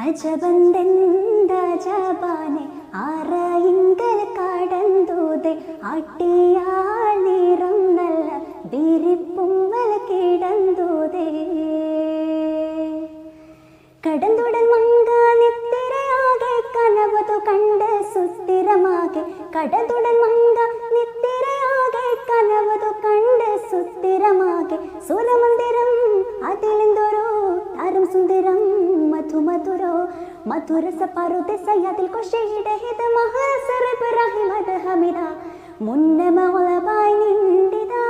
അജബന്തെന്തജബാനെ ആറയിങ്കൽ കടന്തൂത് ആട്ടിയാൾ നിറം നല്ല വിരിപ്പുമ്മൽ കിടന്തൂത്. കടന്തുടൻ മങ്ക നിത്തിരയാകെ കനവതു കണ്ട് സുസ്ഥിരമാകെ. കടന്തുടൻ മങ്ക നിത്തിരയാകെ കനവതു കണ്ട് സുസ്ഥിരമാകെ. സുരമന്ദിരം അതിലെന്തോരോ മധുരസ അതിൽ കൊഷയുടെ ഹിത മഹാസര ഇബ്രാഹിമദ് ഹമിദ. മുന്നമളവായി നിണ്ടിതാ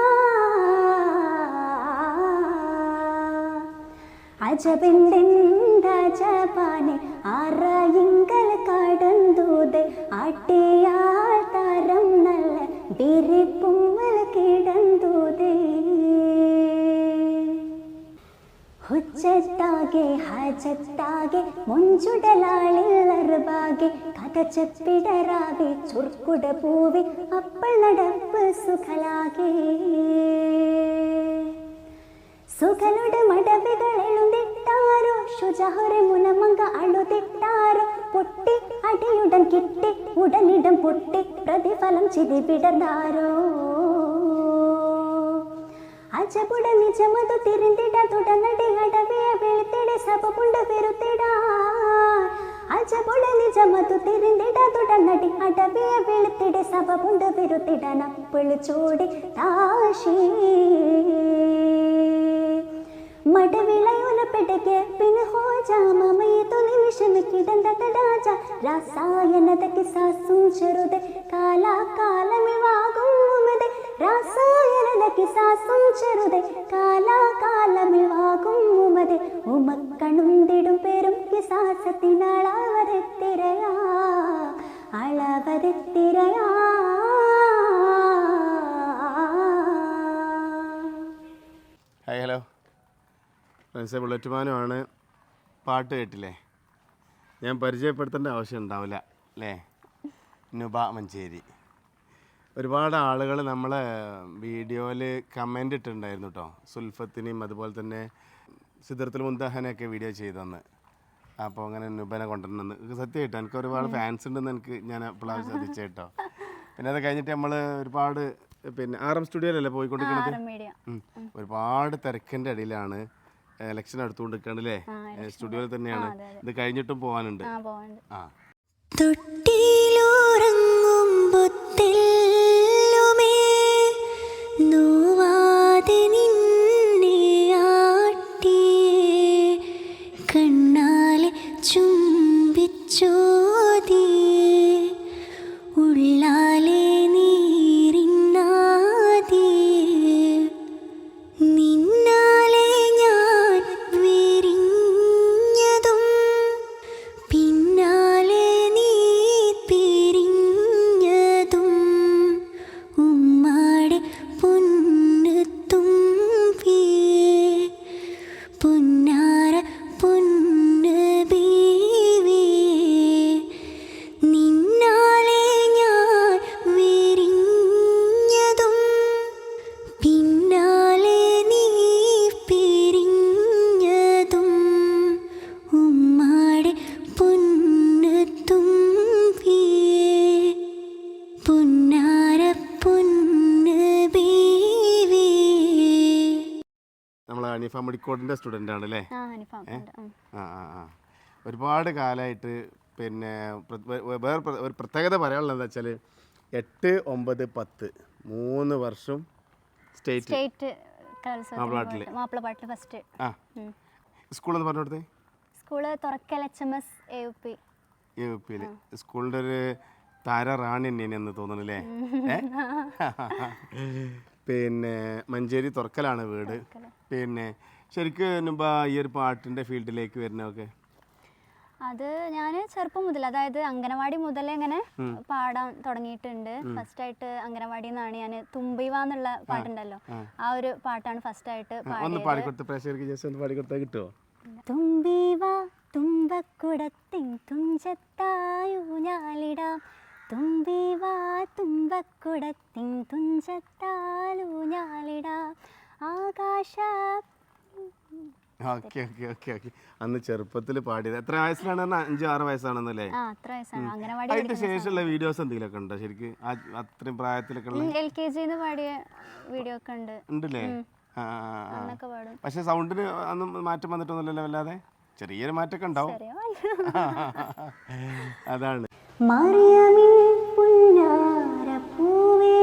ജപാനെ ആറായിങ്കൽ കടന്തൂത്. അട്ടിയാൽ തരം നല്ല വിരിപ്പുമ്മൽ ಹುಚ್ಚತ್ತಾಗೆ ಹಾಜತ್ತಾಗೆ ಮುಂಜುಡಲಾಳಿಲ್ ಅರುಬಾಗೆ ಕಥ ಚೆಪ್ಪಿಡರಾವೆ ಚುರ್ಕುಡ ಪೂವಿ ಅಪ್ಪಳಡಪ್ಪು ಸುಖಲಾಗೆ സുഖലുടെ മടവുകളെഴുതിട്ടാരോ ശുചഹൊരെ മുനമങ്ക അഴുതിട്ടാരോ പൊട്ടി അടിയുടൻ കിട്ടി ഉടനിടം പൊട്ടി പ്രതിഫലം ചിതി വിടർന്നാരോ ಅಜಬುಡ ನಿಜಮದು ತಿರಿಂದಿಡ ದೊಡ ನಡಿಗಡವೇ ಬೆಳೆತಿಡೆ ಸಬ ಪುಂಡ ಬೆರುತಿಡ ಅಜಬುಡ ನಿಜಮದು ತಿರಿಂದಿಡ ದೊಡ ನಡಿ ಅಡವೇ ಬೆಳೆತಿಡೆ ಸಬ ಪುಂಡ ಬೆರುತಿಡ ನಪ್ಪಳು ಚೋಡಿ ತಾಶಿ മടവിളയുല പെടകെ പിന്നെ ഹോജാമമയതു നിമിഷം കിടന്ന തടാജ രാസായനതക്ക് സാസും ചെറുത് കാലാകാലമിവാകും രാസായ കിസാസും ചെറുത് കാലാകാലമിവാകും ഉമത് ഉമക്കണും തിടും പേരും കിസാസത്തിനളവത് തിരയാ അളവത് തിരയാ. ഹായ് ഹലോ ഫ്രണ്ട്സ് ബുള്ളറ്റുമാനുമാണ് പാട്ട് കേട്ടില്ലേ? ഞാൻ പരിചയപ്പെടുത്തേണ്ട ആവശ്യം ഉണ്ടാവില്ല അല്ലേ? നുബ മഞ്ചേരി. ഒരുപാട് ആളുകൾ നമ്മളെ വീഡിയോയിൽ കമന്റ് ഇട്ടിട്ടുണ്ടായിരുന്നു കേട്ടോ സുൽഫത്തിനെയും അതുപോലെ തന്നെ സിദ്ദർത്തുൽ മുന്തഹനൊക്കെ വീഡിയോ ചെയ്തെന്ന്. അപ്പോൾ അങ്ങനെ നുബനെ കൊണ്ടുവരണമെന്ന് സത്യമായിട്ടോ എനിക്ക് ഒരുപാട് ഫാൻസ് ഉണ്ടെന്ന് എനിക്ക് ഞാൻ എപ്പോഴും ശ്രദ്ധിച്ചത് കേട്ടോ പിന്നെ അത് കഴിഞ്ഞിട്ട് നമ്മൾ ഒരുപാട് പിന്നെ ആർ എം സ്റ്റുഡിയോയിലല്ലേ പോയിക്കൊണ്ടിരിക്കുന്നത് ഒരുപാട് തിരക്കിന്റെ ഇടയിലാണ് ഇലക്ഷൻ എടുത്തുകൊണ്ട് നിൽക്കണല്ലേ സ്റ്റുഡിയോയിൽ തന്നെയാണ്. ഇത് കഴിഞ്ഞിട്ടും പോകാനുണ്ട് ആ തൊട്ടിയിലുറങ്ങുമ്പൊത്തെല്ലുമേ No. അനീഫ സ്റ്റുഡന്റ് സ്റ്റുഡന്റ് ആണ് അല്ലേ ആ ഒരുപാട് കാലമായിട്ട് പിന്നെ വേറെ ഒരു പ്രത്യേകത പറയാനുള്ളത് എന്താ വെച്ചാൽ എട്ട് ഒമ്പത് പത്ത് മൂന്ന് വർഷം സ്റ്റേറ്റ് സ്റ്റേറ്റ് മാപ്പിളപ്പാട്ടിൽ. മാപ്പിളപ്പാട്ടിൽ ഫസ്റ്റ് ആ സ്കൂളെന്ന് പറഞ്ഞു കൊടുത്തേ school തുറക്കൽ H M S A U P U പിയിൽ സ്കൂളിന്റെ ഒരു താര റാണി തന്നെയാണ് എന്ന് തോന്നുന്നു അല്ലേ പിന്നെ മഞ്ചേരി തുറക്കലാണ് വീട്. പിന്നെ ശരിക്കും ഈ ഒരു പാട്ടിന്റെ ഫീൽഡിലേക്ക് വരുന്നതൊക്കെ? അത് ഞാൻ ചെറുപ്പം മുതൽ അതായത് അംഗനവാടി മുതലേ ഇങ്ങനെ പാടാൻ തുടങ്ങിയിട്ടുണ്ട്. ഫസ്റ്റ് ആയിട്ട് അംഗനവാടി നിന്നാണ് ഞാൻ തുമ്പിവാന്നുള്ള പാട്ടുണ്ടല്ലോ. ആ. ഒരു പാട്ടാണ് ഫസ്റ്റ് ആയിട്ട് പാടിയത്. കിട്ടുമോ തുമ്പിവ തുമ്പക്കുടത്തിൻ തുഞ്ചത്തായു ഞാലിടാം. തുമ്പിവ തുമ്പക്കുടത്തിൻ തുഞ്ചത്താലു ഞാലിടാം. ആകാശ ഓക്കെ ഓക്കെ ഓക്കെ ഓക്കെ. അന്ന് ചെറുപ്പത്തിൽ പാടിയത്. എത്ര വയസ്സിലാണ് അഞ്ചു അഞ്ച് ആറ് വയസ്സാണെന്നല്ലേ അതിന്റെ ശേഷമുള്ള വീഡിയോസ് എന്തെങ്കിലുമൊക്കെ ഉണ്ടോ? ശരിക്ക് അത്രയും പ്രായത്തിലൊക്കെ ഉള്ള എൽ കെ ജിന്ന് പാടിയ വീഡിയോ ഒക്കെ ഉണ്ട്. ഉണ്ടല്ലേ? പക്ഷെ സൗണ്ടിന് അന്ന് മാറ്റം വന്നിട്ടൊന്നുമില്ലല്ലോ അല്ലാതെ ചെറിയൊരു മാറ്റമൊക്കെ ഉണ്ടാവും. ചെറിയ അതാണ്. പൂവേ പുന്നാരപ്പൂവേ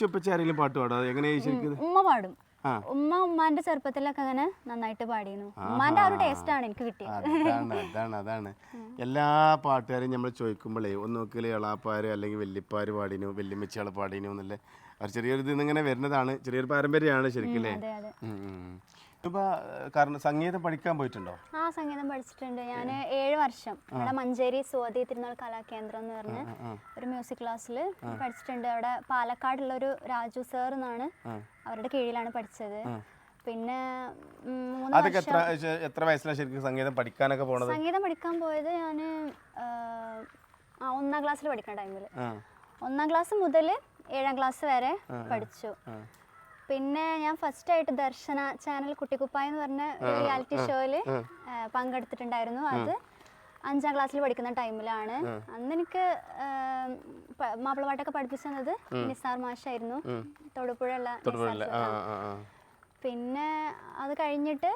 ഉമ്മച്ചി ഉപ്പച്ചി ആരെങ്കിലും പാട്ട് പാടോ എങ്ങനെയാ ശരിക്കും ഉമ്മ പാടും. ആ. ഉമ്മ ഉമ്മാന്റെ ചെറുപ്പത്തിലൊക്കെ അങ്ങനെ നന്നായിട്ട് പാടിയിരുന്നു. ഉമ്മാന്റെ ആ ഒരു ടേസ്റ്റ് ആണ് എനിക്ക് കിട്ടിയത്. അതാണ് അതാണ് അതാണ്. എല്ലാ പാട്ടുകാരെയും നമ്മൾ ചോദിക്കുമ്പോഴേ ഒന്ന് നോക്കിയാൽ എളാപ്പാര് അല്ലെങ്കിൽ വല്യപ്പാര് പാടിനു വല്യമ്മച്ചിയാൾ പാടിനു എന്നല്ലേ അവർ ചെറിയൊരു ഇതിൽ ഇങ്ങനെ വരുന്നതാണ് ചെറിയൊരു പാരമ്പര്യമാണ് ശരിക്കും അല്ലേ അതെ അതെ. ഉം, ഉം. ഇപ്പൊ കാരണം സംഗീതം പഠിക്കാൻ പോയിട്ടുണ്ടോ? ആ സംഗീതം പഠിച്ചിട്ടുണ്ട്. ഞാൻ ഏഴ് വർഷം ഇവിടെ മഞ്ചേരി സ്വാതി തിരുനാൾ കലാകേന്ദ്രം എന്ന് പറഞ്ഞ് ഒരു മ്യൂസിക് ക്ലാസ്സിൽ പഠിച്ചിട്ടുണ്ട്. അവിടെ പാലക്കാടുള്ള ഒരു രാജു സാർ എന്നാണ് അവരുടെ കീഴിലാണ് പഠിച്ചത്. പിന്നെ അതൊക്കെ എത്ര എത്ര വയസ്സിലാണ് ശരിക്കും സംഗീതം പഠിക്കാനൊക്കെ പോണത്? സംഗീതം പഠിക്കാൻ പോയത് ഞാൻ ഒന്നാം ക്ലാസ്സിൽ പഠിക്കുന്ന ടൈമിൽ ഒന്നാം ക്ലാസ് മുതൽ ഏഴാം ക്ലാസ് വരെ പഠിച്ചു. പിന്നെ ഞാൻ ഫസ്റ്റ് ആയിട്ട് ദർശന ചാനൽ കുട്ടിക്കുപ്പായ എന്ന് പറഞ്ഞ റിയാലിറ്റി ഷോയിൽ പങ്കെടുത്തിട്ടുണ്ടായിരുന്നു. അത് അഞ്ചാം ക്ലാസ്സിൽ പഠിക്കുന്ന ടൈമിലാണ് അന്ന് എനിക്ക് മാപ്പിളപാട്ടൊക്കെ മാപ്പിളപ്പാട്ടൊക്കെ പഠിപ്പിച്ചത് നിസാർ മാഷായിരുന്നു. തൊടുപുഴയുള്ള പിന്നെ അത് കഴിഞ്ഞിട്ട്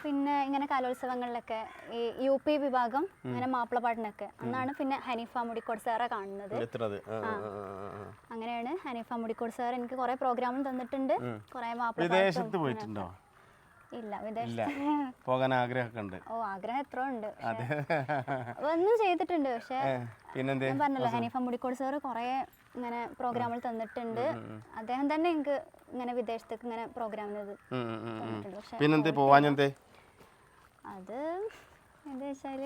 പിന്നെ ഇങ്ങനെ കലോത്സവങ്ങളിലൊക്കെ ഈ യു പി വിഭാഗം അങ്ങനെ മാപ്പിളപ്പാട്ടിനൊക്കെ അന്നാണ് പിന്നെ ഹനീഫ മുടിക്കോട് സാറെ കാണുന്നത്. അങ്ങനെയാണ് ഹനീഫ മുടിക്കോട് സാർ എനിക്ക് കുറെ പ്രോഗ്രാമും തന്നിട്ടുണ്ട്. കുറെ മാപ്പിള വിദേശത്ത് പോയിട്ടുണ്ടോ? ഇല്ല വിദേശത്ത്. പോകാൻ ആഗ്രഹമൊക്കെ ഉണ്ട് ഓ ആഗ്രഹം എത്ര ഉണ്ട്. ഒന്നും ചെയ്തിട്ടുണ്ട്. പക്ഷെ പിന്നെന്തേ? ഞാൻ പറഞ്ഞല്ലോ ഹനീഫ മുടിക്കോട് സാറ് കുറെ ഇങ്ങനെ പ്രോഗ്രാമുകൾ തന്നിട്ടുണ്ട്. അദ്ദേഹം തന്നെ എനിക്ക് ഇങ്ങനെ വിദേശത്തേക്ക് ഇങ്ങനെ പ്രോഗ്രാം ഇത് ഉം, ഉം, ഉം, ഉം. പിന്നെന്തേ പോവാഞ്ഞെന്തേ അത് എന്താ വെച്ചാൽ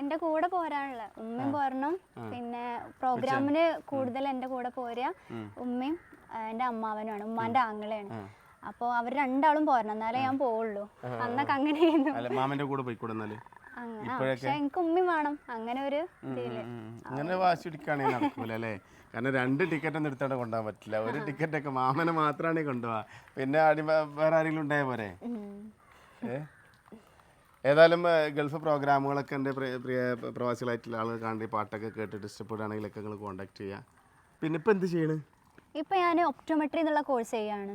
എന്റെ കൂടെ പോരാനുള്ള. ഉമ്മയും പോരണം. പിന്നെ പ്രോഗ്രാമിന് കൂടുതൽ എന്റെ കൂടെ പോരുക ഉമ്മയും എന്റെ അമ്മാവനുമാണ്. ഉമ്മാന്റെ ആങ്ങളെയാണ്. അപ്പൊ അവർ രണ്ടാളും പോരണം. എന്നാലേ ഞാൻ പോവുള്ളൂ. അന്നൊക്കെ അങ്ങനെയായിരുന്നു മാമന്റെ കൂടെ പോയിക്കൂടെ എനിക്ക് ഉമ്മയും വേണം. അങ്ങനെ ഒരു. അങ്ങനെ വാശി പിടിക്കുകയാണെങ്കിൽ നടക്കൂല അല്ലേ? കാരണം രണ്ട് ടിക്കറ്റ് ഒന്നും എടുത്തോണ്ട് കൊണ്ടുപോകാൻ പറ്റില്ല. ഒരു ടിക്കറ്റ് ഒക്കെ മാമനെ മാത്രമാണ് കൊണ്ടുപോവാ. പിന്നെ അടി വേറെ ആരെങ്കിലും ഉണ്ടായ പോരെ. ഏതായാലും ഗൾഫ് പ്രോഗ്രാമുകളൊക്കെ എന്റെ പ്രിയ പ്രിയ പ്രവാസികളായിട്ടുള്ള ആളുകൾ കാണി പാട്ടൊക്കെ കേട്ടിട്ട് ഇഷ്ടപ്പെടുകയാണെങ്കിലൊക്കെ നിങ്ങൾ കോൺടാക്ട് ചെയ്യുക. പിന്നെ ഇപ്പം എന്ത് ചെയ്യണ്? ഇപ്പൊ ഞാൻ ഒപ്റ്റോമെട്രി എന്നുള്ള കോഴ്സ് ചെയ്യാണ്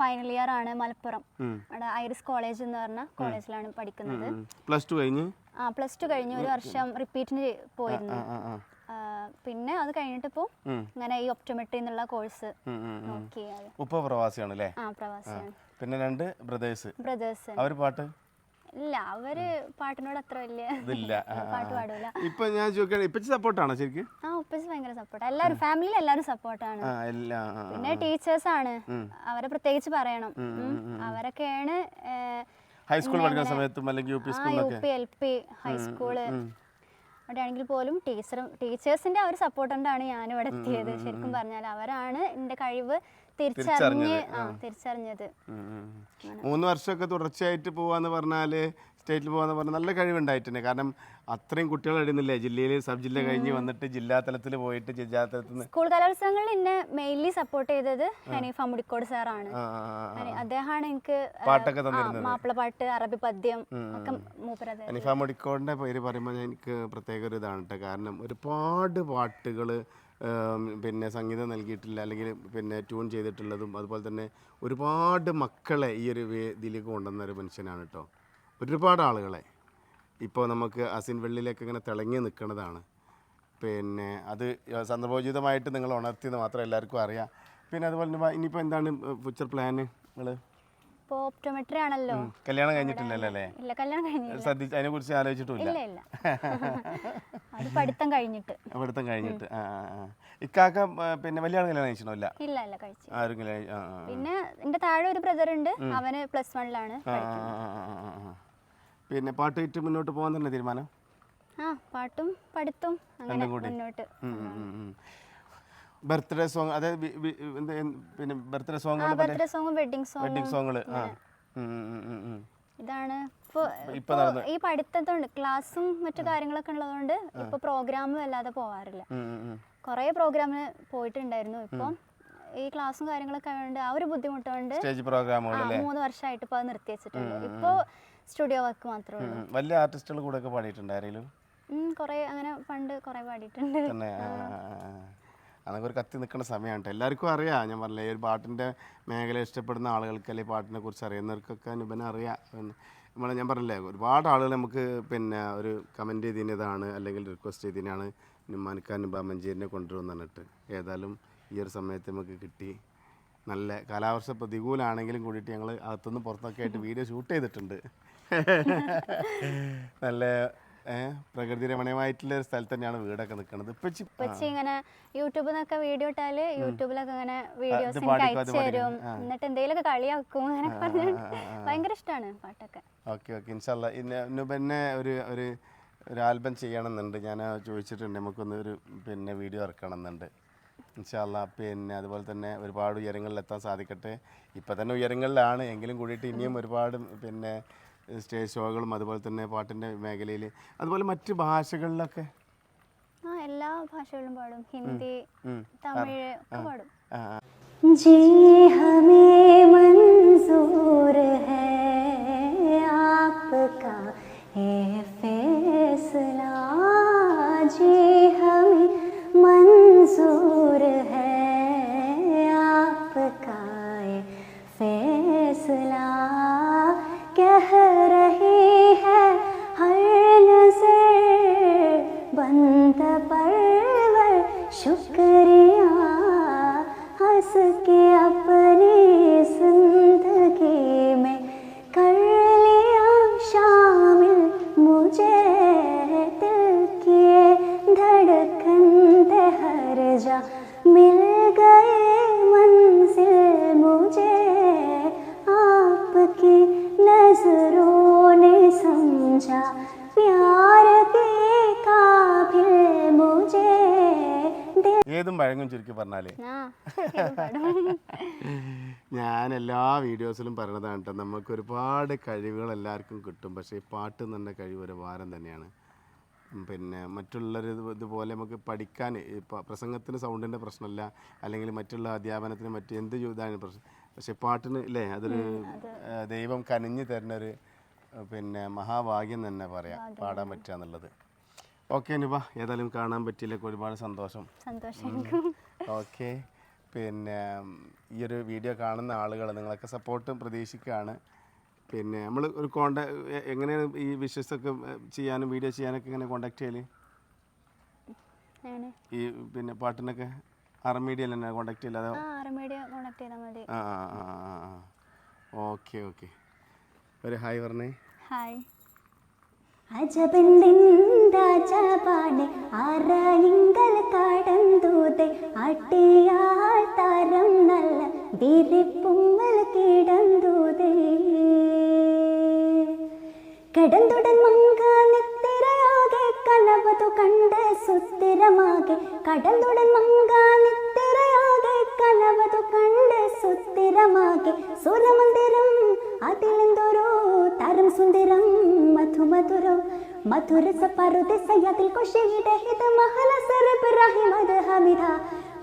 ഫൈനൽ ഇയർ ആണ് മലപ്പുറം. അവിടെ ഐറിസ് കോളേജ് എന്ന് പറഞ്ഞ കോളേജിലാണ് പഠിക്കുന്നത്. പ്ലസ് ടു കഴിഞ്ഞ്? ആ പ്ലസ് ടു കഴിഞ്ഞ് ഒരു വർഷം റിപ്പീറ്റിന് പോയിരുന്നു. പിന്നെ അത് കഴിഞ്ഞിട്ട് ഇപ്പോ ഇങ്ങനെ ഈ ഒപ്റ്റോമെട്രി എന്നുള്ള കോഴ്സ്. നോക്കി ഉപ്പ പ്രവാസിയാണ് അല്ലേ ആ പ്രവാസിയാണ്. പിന്നെ രണ്ട് ബ്രദേഴ്സ് ബ്രദേഴ്സ് അവർ പാട്ട്? ഇല്ല അവർ പാട്ടിനോട് അത്ര വലിയ പാട്ട് പാടൂല. ഇപ്പൊ ഞാൻ ചോദിക്കുകയാണ് ഇപ്പച്ചി സപ്പോർട്ടാണോ ശരിക്കും? ആ ഉപ്പച്ചി ഭയങ്കര സപ്പോർട്ട് എല്ലാവരും ഫാമിലിയിൽ എല്ലാവരും സപ്പോർട്ടാണ്. പിന്നെ ടീച്ചേഴ്സ് ആണ്. അവരെ പ്രത്യേകിച്ച് പറയണം. അവരൊക്കെയാണ് ഹൈസ്കൂൾ പഠിക്കുന്ന സമയത്തും അല്ലെങ്കിൽ യു പി സ്കൂളിലൊക്കെ എൽ പി ഹൈസ്കൂൾ അവിടെ ആണെങ്കിൽ പോലും ടീച്ചറും ടീച്ചേഴ്സിന്റെ ആ ഒരു സപ്പോർട്ട് കൊണ്ടാണ് ഞാൻ ഇവിടെ എത്തിയത്. ശരിക്കും പറഞ്ഞാൽ അവരാണ് എന്റെ കഴിവ് തിരിച്ചറിഞ്ഞ് തിരിച്ചറിഞ്ഞത്. മൂന്ന് വർഷമൊക്കെ തുടർച്ചയായിട്ട് പോവാന്ന് പറഞ്ഞാൽ സ്റ്റേറ്റിൽ പോകാന്ന് പറഞ്ഞാൽ നല്ല കഴിവുണ്ടായിട്ടുണ്ട്. കാരണം അത്രയും കുട്ടികൾ ഇടുന്നില്ലേ? ജില്ലയിൽ സബ് ജില്ല കഴിഞ്ഞ് വന്നിട്ട് ജില്ലാ തലത്തിൽ പോയിട്ട് ജില്ലാ തലത്തിൽ സ്കൂൾ കലോത്സവങ്ങളിൽ എന്നെ മെയിൻലി സപ്പോർട്ട് ചെയ്തത് ഹനീഫ മുടിക്കോട് സാറാണ്. അദ്ദേഹമാണ് എനിക്ക് പാട്ടൊക്കെ തന്നിരുന്നത്. മാപ്പിളപ്പാട്ട് അറബി പദ്യം ഒക്കെ മൂപ്പരത്. അനിഫ മടിക്കോടിന്റെ പേര് പറയുമ്പോൾ എനിക്ക് പ്രത്യേക ഒരു ഇതാണ് കേട്ടോ കാരണം ഒരുപാട് പാട്ടുകൾ പിന്നെ സംഗീതം നൽകിയിട്ടില്ല അല്ലെങ്കിൽ പിന്നെ ട്യൂൺ ചെയ്തിട്ടുള്ളതും അതുപോലെ തന്നെ ഒരുപാട് മക്കളെ ഈ ഒരു വേദിയിലേക്ക് കൊണ്ടുവന്ന ഒരു മനുഷ്യനാണ് കേട്ടോ ഒരുപാട് ആളുകളെ. ഇപ്പോൾ നമുക്ക് അസിൻ വെള്ളിയിലേക്ക് ഇങ്ങനെ തിളങ്ങി നിൽക്കുന്നതാണ്. പിന്നെ അത് സന്ദർഭോചിതമായിട്ട് നിങ്ങൾ ഉണർത്തിയെന്ന് മാത്രം എല്ലാവർക്കും അറിയാം. പിന്നെ അതുപോലെ തന്നെ ഇനിയിപ്പോൾ എന്താണ് ഫ്യൂച്ചർ പ്ലാന് നിങ്ങൾ ഇപ്പോൾ ഓപ്റ്റോമെട്രി ആണല്ലോ. കല്യാണം കഴിഞ്ഞിട്ടില്ലല്ലോ അല്ലേ? ഇല്ല കല്യാണം കഴിഞ്ഞില്ല. ശ്രദ്ധിച്ച് അതിനെ കുറിച്ച് ആലോചിച്ചിട്ടുമില്ല. ഇല്ല ഇല്ല. അത് പഠിത്തം കഴിഞ്ഞിട്ട്. പഠിത്തം കഴിഞ്ഞിട്ട്. ആ ആ, ആ. ഇക്കാക്ക ആ, പിന്നെ വലിയ ആൾ കല്യാണം കഴിച്ചിട്ടോ ഇല്ല. ഇല്ല ഇല്ല കഴിച്ചു ആരും കല്യാണം ആ ആ, ആ. പിന്നെ എന്റെ താഴെ ഒരു ബ്രദർ ഉണ്ട്. അവന് പ്ലസ് വണ്ണിലാണ് ആ, ആ, ആ, ആ, ആ, ആ. പിന്നെ പാട്ട് വിറ്റ് മുന്നോട്ട് പോകാൻ തന്നെ തീരുമാനം? ആ പാട്ടും പഠിത്തവും അങ്ങനെ മുന്നോട്ട് ബർത്ത്ഡേ സോങ് അതായത് വി- വി- എന്ത് എന്ത് പിന്നെ ബർത്ത്ഡേ ആ സോങ്ങുകൾ ബർത്ത്ഡേ സോങ്ങും വെഡിങ് സോങ്ങും വെഡിങ് സോങ്ങുകൾ ആ. ഉം, ഉം, ഉം, ഉം. ഇതാണ്. ഇപ്പോ ഇപ്പൊ നടന്ന- ഈ പഠിത്തത്തോണ്ട് ക്ലാസ്സും മറ്റു കാര്യങ്ങളൊക്കെ ഉള്ളതുകൊണ്ട് ഇപ്പൊ പ്രോഗ്രാമും അല്ലാതെ പോവാറില്ല. ഉം, ഉം, ഉം. കുറേ പ്രോഗ്രാമിന് പോയിട്ടുണ്ടായിരുന്നു ഇപ്പം. ഈ ക്ലാസ്സും കാര്യങ്ങളൊക്കെ ആയതുകൊണ്ട് ആ ഒരു ബുദ്ധിമുട്ട് കൊണ്ട് സ്റ്റേജ് പ്രോഗ്രാമുകൾ ആ മൂന്ന് വർഷമായിട്ട് ഇപ്പൊ അത് നിർത്തി വെച്ചിട്ടുണ്ട്. ഇപ്പോ സ്റ്റുഡിയോ വർക്ക് മാത്രമേ ഉള്ളൂ. ഉം. വലിയ ആർട്ടിസ്റ്റുകൾ കൂടെ ഒക്കെ പാടിയിട്ടുണ്ട് ആരെങ്കിലും ഉം, കുറേ അങ്ങനെ പണ്ട് കുറേ പാടിയിട്ടുണ്ട്. തന്നെ ആ, ആ, ആ, ആ. അതൊക്കെ ഒരു കത്തി നിൽക്കുന്ന സമയമാണ് എല്ലാവർക്കും അറിയാം. ഞാൻ പറഞ്ഞില്ലേ ഒരു പാട്ടിന്റെ മേഖല ഇഷ്ടപ്പെടുന്ന ആളുകൾക്ക് അല്ലെങ്കിൽ പാട്ടിനെ കുറിച്ച് അറിയുന്നവർക്കൊക്കെ അനുപനെ അറിയാം. നമ്മളെ ഞാൻ പറഞ്ഞില്ലേ ഒരുപാട് ആളുകൾ നമുക്ക് പിന്നെ ഒരു കമന്റ് ചെയ്തതിനേതാണ് അല്ലെങ്കിൽ റിക്വസ്റ്റ് ചെയ്തതിനാണ് നുമാനിക്കാൻ നുബ മഞ്ചേരിനെ കൊണ്ടുവരുമെന്ന് പറഞ്ഞിട്ട്. ഏതായാലും ഈ ഒരു സമയത്ത് നമുക്ക് കിട്ടി. നല്ല കാലാവർഷ പ്രതികൂലാണെങ്കിലും കൂടിയിട്ട് ഞങ്ങൾ അകത്തുനിന്ന് പുറത്തൊക്കെ ആയിട്ട് വീഡിയോ ഷൂട്ട് ചെയ്തിട്ടുണ്ട്. നല്ല പ്രകൃതി രമണീയമായിട്ടുള്ള ഒരു സ്ഥലത്ത് തന്നെയാണ് വീടൊക്കെ നിൽക്കുന്നത് ഉപ്പച്ചി ഇങ്ങനെ യൂട്യൂബിൽ നിന്നൊക്കെ വീഡിയോ ഇട്ടാൽ യൂട്യൂബിലൊക്കെ ഇങ്ങനെ വീഡിയോസ് എനിക്ക് അയച്ചു തരും. എന്നിട്ട് എന്തെങ്കിലുമൊക്കെ കളിയാക്കും അങ്ങനെ പറഞ്ഞു ഭയങ്കര ഇഷ്ടമാണ് പാട്ടൊക്കെ. Okay okay. ഇൻഷാല്ല പിന്നെ ഒരു ഒരു ഒരു ആൽബം ചെയ്യണമെന്നുണ്ട്. ഞാൻ ചോദിച്ചിട്ടുണ്ട്. നമുക്കൊന്ന് ഒരു പിന്നെ വീഡിയോ ഇറക്കണം എന്നുണ്ട് ഇൻഷാല്ല പിന്നെ അതുപോലെ തന്നെ ഒരുപാട് ഉയരങ്ങളിൽ എത്താൻ സാധിക്കട്ടെ. ഇപ്പം തന്നെ ഉയരങ്ങളിലാണ്. എങ്കിലും കൂടിയിട്ട് ഇനിയും ഒരുപാട് പിന്നെ സ്റ്റേജ് ഷോകളും അതുപോലെ തന്നെ പാട്ടിൻ്റെ മേഖലയിൽ അതുപോലെ മറ്റ് ഭാഷകളിലൊക്കെ ആ എല്ലാ ഭാഷകളും പാടും ഹിന്ദി ഉം. തമിഴ് ഒക്കെ പാടും ആ, ആ. जी हमें मंजूर है आपका ये വഴങ്ങും ചുരുക്കി പറഞ്ഞാലേ. ഞാൻ എല്ലാ വീഡിയോസിലും പറയണതാണ് കേട്ടോ നമുക്ക് ഒരുപാട് കഴിവുകൾ എല്ലാവർക്കും കിട്ടും പക്ഷേ ഈ പാട്ട് തന്നെ കഴിവ് ഒരു വാരം തന്നെയാണ്. പിന്നെ മറ്റുള്ളൊരു ഇത് ഇതുപോലെ നമുക്ക് പഠിക്കാൻ ഇപ്പോൾ പ്രസംഗത്തിന് സൗണ്ടിന്റെ പ്രശ്നമല്ല അല്ലെങ്കിൽ മറ്റുള്ള അധ്യാപനത്തിന് മറ്റ് എന്ത് ഇതാണ് പ്രശ്നം പക്ഷേ പാട്ടിന് ഇല്ലേ അതൊരു ദൈവം കനിഞ്ഞു തരുന്നൊരു പിന്നെ മഹാഭാഗ്യം തന്നെ പറയാം പാടാൻ പറ്റുക എന്നുള്ളത്. ഓക്കെ അനുപ ഏതായാലും കാണാൻ പറ്റിയില്ലേ? ഒരുപാട് സന്തോഷം. സന്തോഷം. ഓക്കെ പിന്നെ ഈ ഒരു വീഡിയോ കാണുന്ന ആളുകൾ നിങ്ങളൊക്കെ സപ്പോർട്ടും പ്രതീക്ഷിക്കുകയാണ്. പിന്നെ നമ്മൾ ഒരു കോണ്ടാക്ട് എങ്ങനെയാണ് ഈ വിഷസ് ഒക്കെ ചെയ്യാനും വീഡിയോ ചെയ്യാനൊക്കെ എങ്ങനെ കോണ്ടാക്ട് ചെയ്യൽ? ഈ പിന്നെ പാട്ടിനൊക്കെ അറമീഡിയൽ തന്നെ കോണ്ടാക്ട് ചെയ്യില്ല ആ ഓക്കെ ഓക്കെ ഒരു ഹായ് പറഞ്ഞേ. ഹായ് അജബന്തിന്താജപാനെ ആരായിങ്കൽ കടന്തൂതെ അട്ടിയാൾ തരം നല്ല വിരിപ്പുമ്മൽ കിടന്തുടൻ മങ്ക നിത്തിരയാകെ കനവതു കണ്ട് സുസ്ഥിരമാകെ. കടന്തുടൻ മങ്ക നിത്തിരയാകെ കനവതു കണ്ട് സുസ്ഥിരമാകെ. സുരമന്ദിരം അതിലെന്തൊരു സുന്ദരം മധുമധുരം മധുരസ പറുദിസയതിൽ കുഷിയുടെ ഹിത മഹല സരബ് റഹിമത് ഹമിദ.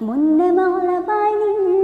മുന്ന മൗളവായി നിൻ